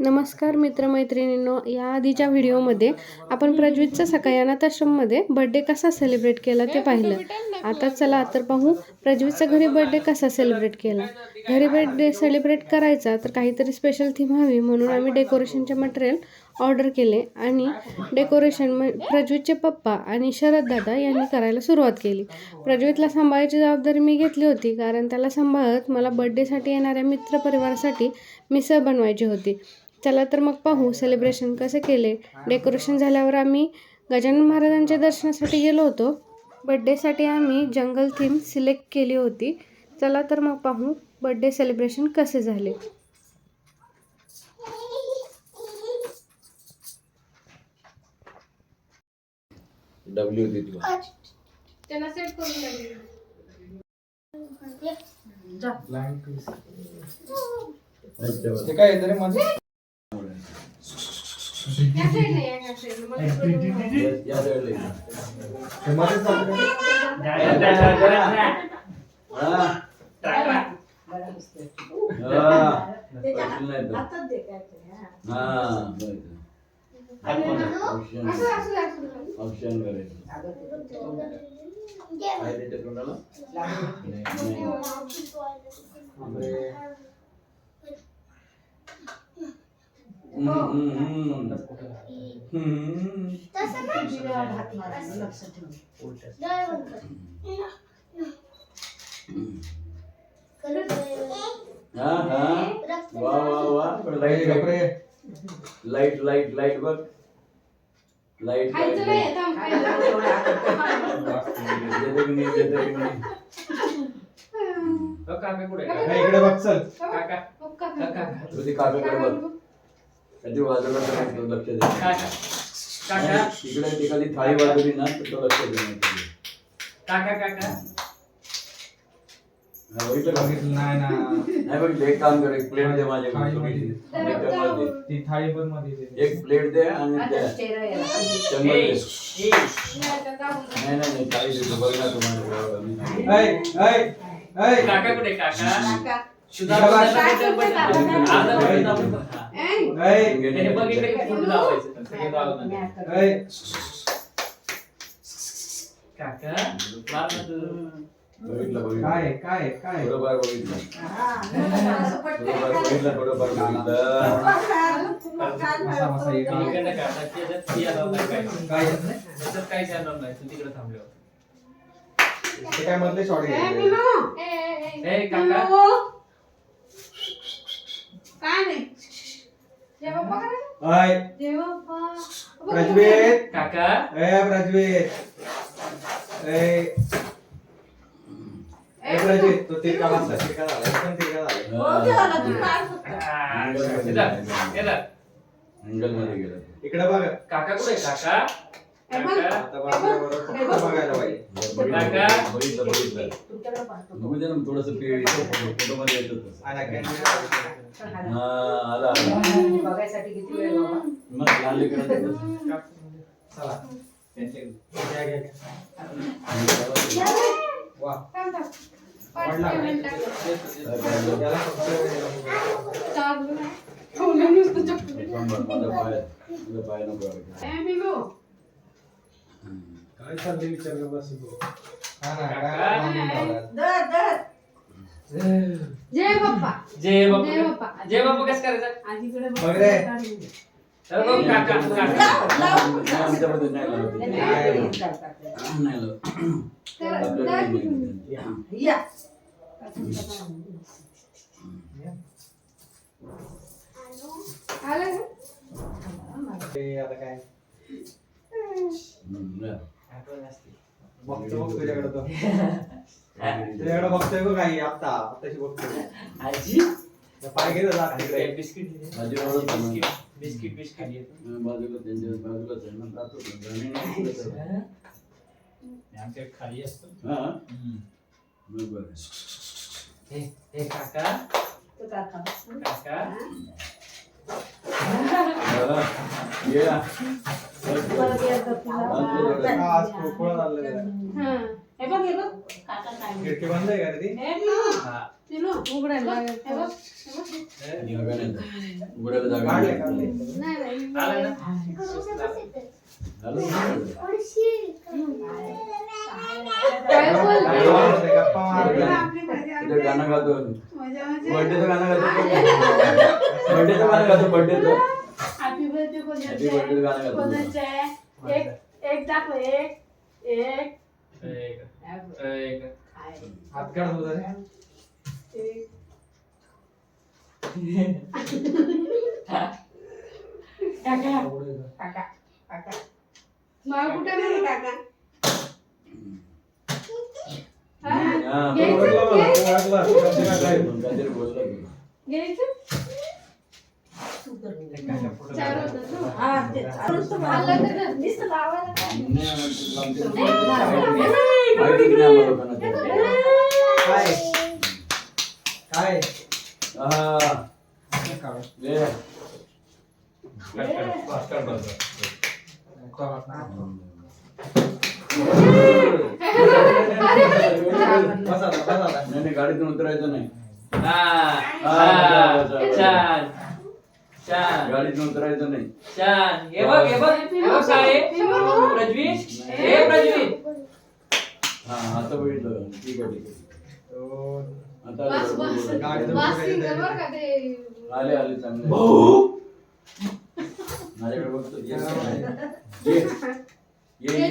नमस्कार मित्रमैत्रिणींनो या आधीच्या व्हिडिओमध्ये आपण प्रज्वतचा सकाळी अनाथ आश्रममध्ये बर्थडे कसा सेलिब्रेट केला ते पाहिलं. आता चला तर पाहू प्रज्वतचा घरी बर्थडे कसा सेलिब्रेट केला. घरी बर्थडे सेलिब्रेट करायचा तर काहीतरी स्पेशल थीम हवी म्हणून आम्ही डेकोरेशनचे मटेरियल ऑर्डर केले आणि डेकोरेशन म प्रज्वतचे पप्पा आणि शरद दादा यांनी करायला सुरुवात केली. प्रज्वतला सांभाळायची जबाबदारी मी घेतली होती कारण त्याला सांभाळत मला बर्थडेसाठी येणाऱ्या मित्रपरिवारासाठी मिसळ बनवायची होती. चला तर मग पाहू सेलिब्रेशन कसे केले डेकोरेशन झाल्यावर आम्ही गजानन महाराजांच्या दर्शनासाठी गेलो होतो. बड्डेसाठी आम्ही जंगल थीम सिलेक्ट केली होती. चला तर मग पाहू बड्डे सेलिब्रेशन कसे झाले. डब्ल्यू काय येतं रे माझं या साईडला ये. ते मध्येच चालतं का? हा. हा. पाटील नाही तर. हा, बरं. औषण औषण करायचं वा वा वा. लाइट लाइट लाइट लाइट बघ. लाइट लाइट देते की नाही देते की नाही इकडे बघ चल. तू ते काकाकडे बघ? कधी वाजवलं तर तो लक्ष दे इकडे एखादी थाळी वाजवली ना तर तो लक्ष देणार हा, बघितलं. नाही ना. नाही बघ एक काम कर एक प्लेट दे. ती थाळी पण मध्ये दे. एक प्लेट दे आणि दे. नाही नाही नाही थाळी देतो. बघ ना तुम्हाला ऐ, ऐ, ऐ. काका कुठे काका? ऐ, त्याने बघितलं की लावायचं पण ते लावलं नाही. ऐ. काका मार ना तू. बघितलं बघितलं काय काय काय थोडंफार बघितलं थोडंफार बघितलं थोडंफार बघितलं मसा मसा एक मी इकडनं काढला, त्याच्यात येणार नाही काय. काय त्याच्यात काहीच येणार नाही, तू तिकडे थांबल्यावर. ते काय मधले शॉट घ्यायचे ए, काका. ऐ प्रज्वेत काका. ए प्रज्वेत ए. ए प्रज्वेत तो तिरका झाला एकदम तिरका झाला आ, येतात, येतात. अँगलमध्ये गेलं. इकडे बघ. काका कुठे काका? दे ना थोडसमध्ये येतं कॅमेरा हा आला आला. बघायसाठी किती वेळ बाबा मग लाल इकडं तसं. चला. फक्त सांभाळ, माझा पाय तुझा पाय नको. काय चाललंय विचारलं बस हा? दर दर जय बाप्पा जय बापू जय बाप्पा. जय बापू कसं करायचं आजीकडे बघ रे. तर बघ काका काका नाही, आमच्यामध्ये नाही लावत. नाही. नाही लावत. आपल्याला नाही माहिती. या ते आता काय. बघतो बघ तुझ्याकडे तो तुझ्याकडे बघतोय बघ काही आता आताशी बघतोय आजी पाय घेत जा तिकडे बिस्किट बिस्किट. बिस्किट बाजूला त्यांच्या बाजूलाच आहे ना जातो. आमच्या खाली असतो हा मग बरं. हे हे काका तो काका काका ये हा. हा हे हे हे. हा गाणं गातो. बर्थडेचं गाणं गातो. बर्थडेचं गाणं गातो बर्थडेचं हॅपी बर्थडे गाणं गातो कोणाचे एक एक दाखव एक एक एक एक हात काढ तुझा रे. एक. काका काका काका माळ कुठे गेली? काका हा. ओळखलं मला, ओळखलं. काहीतरी बोलला तू. घ्यायचं? ना? हा ते चालूच तर आलं तर कर. नुसतं लावायला काय. नाही, आम्हाला आमच्या- माहितीच नाही आम्हाला लोकांना ते. काय हा. गाडीतून उतरायचं नाही छान गाडीतून उतरायचं नाही. छान हे बघ हे बघ. हे बघ काय आहे? प्रज्वीत हे हा आता बघितलं. ठीक आहे ठीक आहे. आता आले. बरोबर आले आले चांगले. माझ्याकडे बघतो. ये. ये. ये, ये, ये.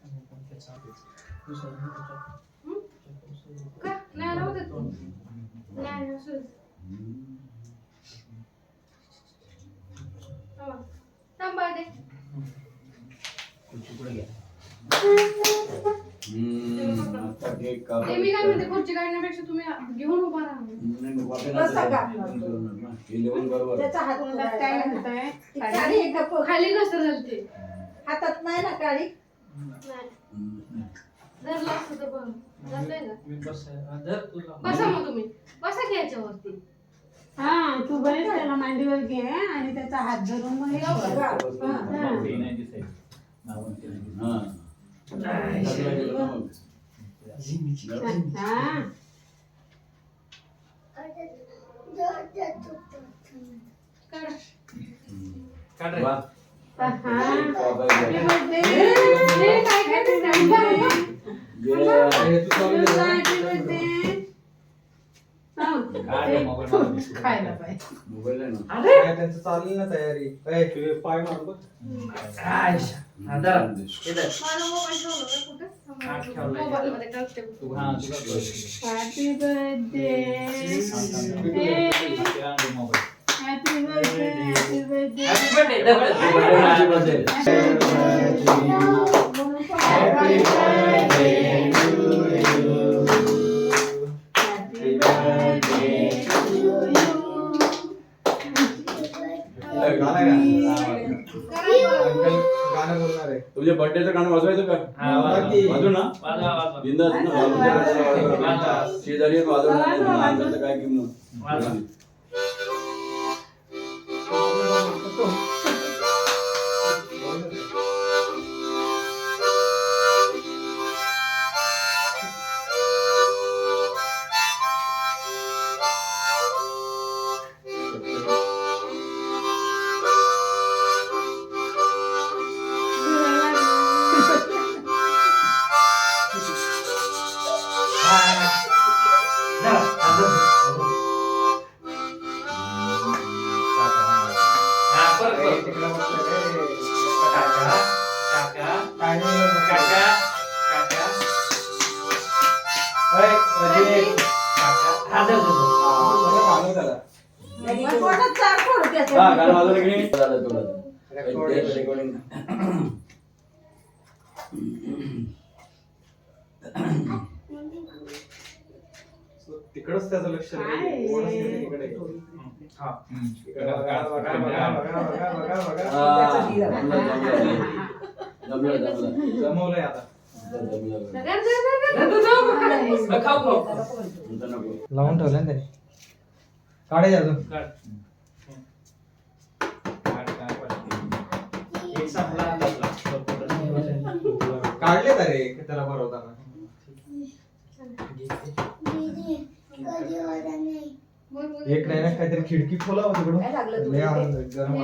खाली का? नाही तू. नाही, थांबा. दे. खुर्ची घ्या ते मी काय म्हणते खुर्ची काढण्यापेक्षा तुम्ही घेऊन उभा राहा काय खाली कसं हातात नाही ना काळी धरलं असतं तर धरलंय मी बस धर तुला बसा मग तुम्ही बसा की याच्यावरती हा तू बरेच त्याला मांडीवर घे आणि त्याचा हात धरून मग हे बघा. हा. नाही नाही ना मग. हा. काढ रे. काय काय. खायला पाहिजे काय त्यांचं चालली ना तयारी तुझे पाय मार बघ. आयशा. धरा. इथं. माझा मोबाईल ठेवला का कुठं? ठेवलाय. मोबाईलमध्ये टाकते. तू तुला कळलं. हॅपी बर्थडे तुझ्या बर्थडेचं गाणं वाजवायचं का? हा. वाजू ना. बिंदास ना. शेजारी वाजवणार काय किंमत? तिकडच त्याचं लक्ष जमवलंय आता लावून ठेवलं ना काढायचं अजून काढले का रे त्याला बरवताना एक नाही ना काहीतरी खिडकी खोलावं तिकडून गरम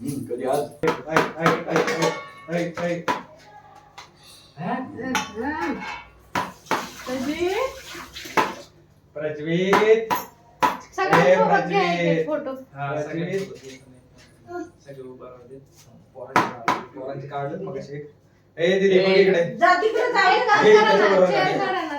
खिडकी कधी आज प्रज्वीत. ए, सगळ्यांसोबत घ्या फोटो. हे करा ना,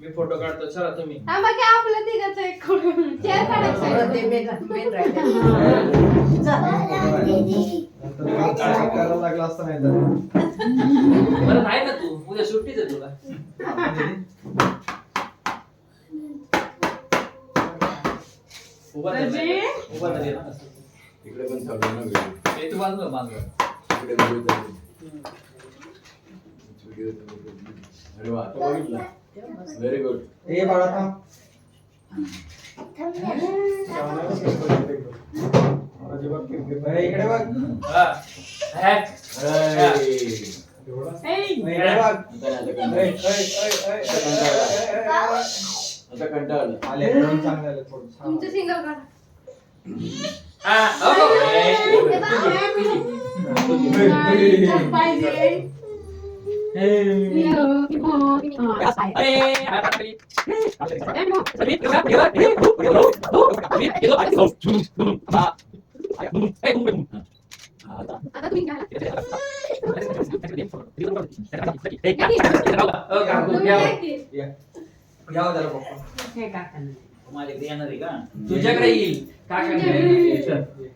मी फोटो काढतो चला तुम्ही. हा बाकी आपल्या तिघाचं एक काढायचं. करायला लागलं असतं नाही तर. बरं आहे ना तू. उद्या सुट्टीच आहे तुला. उभा तर नाही. उभा तर. इकडे पण चालू आहे ना video. हे तू बाजूला बाजूला इकडे video चालू आहे. अरे वा आता बघितला व्हेरी गुड हे बाळा थांब इकडे बघ इकडे बघ आता कंटाळलं. आले दोन चांगले आले थोडं छान. तुमचं सिंगल काढा हा, हो. पाहिजे तुझ्याकडे येईल काकांकडे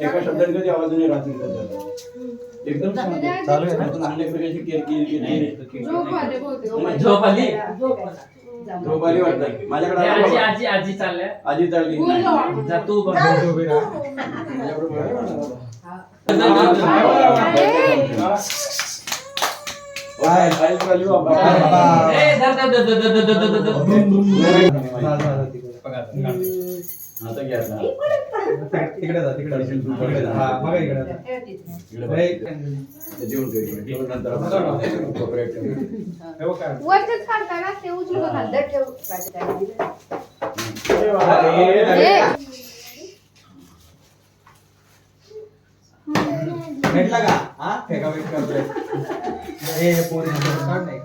एका शब्दाने कधी नाही. राहत एकदम चालू आहे ना केअर केली की नाही झोप आली झोप आली? वाटत. माझ्याकडे आजी आजी आजी चालल्या. आजी चालली. तू माझ्याकडे बाय आता घ्या तिकडे जा इकडे भेटला का? हा फेका हे पोरी नाही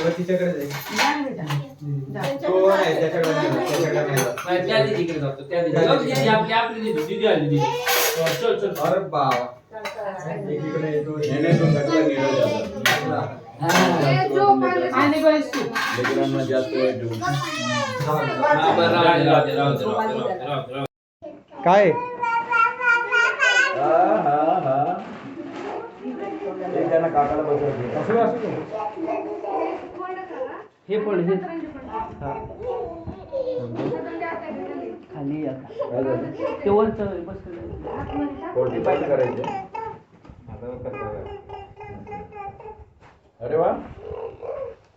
तो देतो. किंवा तिच्याकडे जाईल तो नाही त्याच्याकडे नाही जात, त्याच्याकडे नाही जात. नाही, त्या दीदीकडे जातो त्या दीदी जाऊ दे, दीदी आपली आपली दीदी दीदी आली दीदी हो, चल चल अरे बाबा एकीकडे येतो नाही, नाही, तो कटला नीरज आता. ए, झोप आली. आणि बस तू लेकरांना जास्त वेळ ठेवू. हा, बरं, राहू दे, राहू दे, राहू दे, राहू दे, राहू दे, राहू दे, राहू दे. काय हा, हा, हा. त्यांना काकाला बसवते. असू दे, असू दे. हे पण हे. खाली आता. ते वरचं बस अरे वा.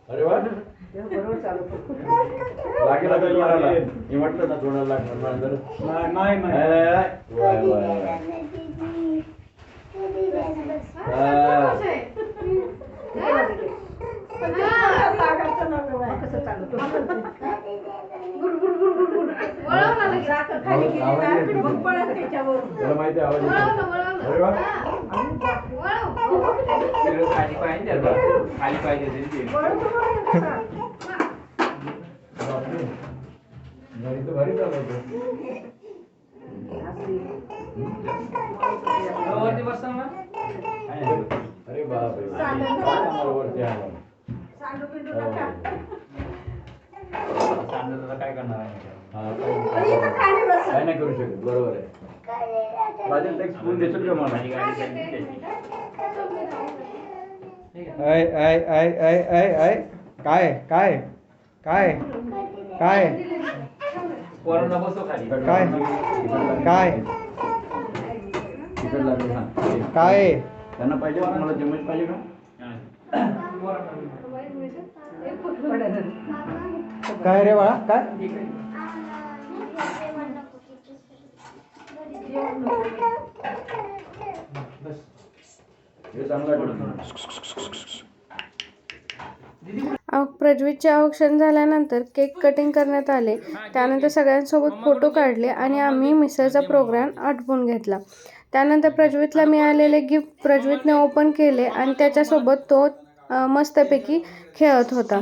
अरे वा. चालू लागेल लागेल मला म्हटलं ना थोडं लागणार नाही नाही. अरे बापरे. हो. काय करणार आहे हा, काय? नाही करू शकत. बरोबर आहे. राजेश एक स्पून देशील का मला? ऐ ऐ ऐ ऐ ऐ ऐ काय काय काय काय काय? काय? काय त्यांना पाहिजे? तुम्हाला चम्मच पाहिजे का काय रे बाळा काय. अव- प्रज्वीतचे औक्षण झाल्यानंतर केक कटिंग करण्यात आले. त्यानंतर सगळ्यांसोबत फोटो काढले आणि आम्ही मिसळचा प्रोग्राम आटपून घेतला. त्यानंतर प्रज्वीतला मिळालेले गिफ्ट प्रज्वीतने ओपन केले आणि त्याच्यासोबत तो मस्तपैकी खेळत होता.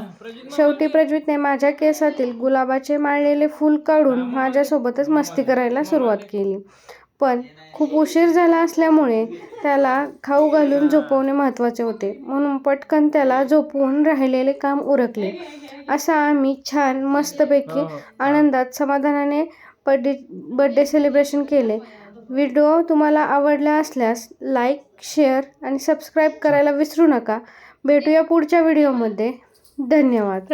शेवटी प्रज्वीतने माझ्या केसातील गुलाबाचे माळलेले फूल काढून माझ्यासोबतच मस्ती करायला सुरुवात केली. पण खूप उशीर झाला असल्यामुळे त्याला खाऊ घालून झोपवणे महत्त्वाचे होते. म्हणून पटकन त्याला झोपवून राहिलेले काम उरकले. असा आम्ही छान मस्तपैकी आनंदात समाधानाने बड्डे बड्डे सेलिब्रेशन केले. व्हिडिओ तुम्हाला आवडला असल्यास लाईक शेअर आणि सबस्क्राईब करायला विसरू नका. भेटूया पुढच्या व्हिडिओमध्ये. धन्यवाद.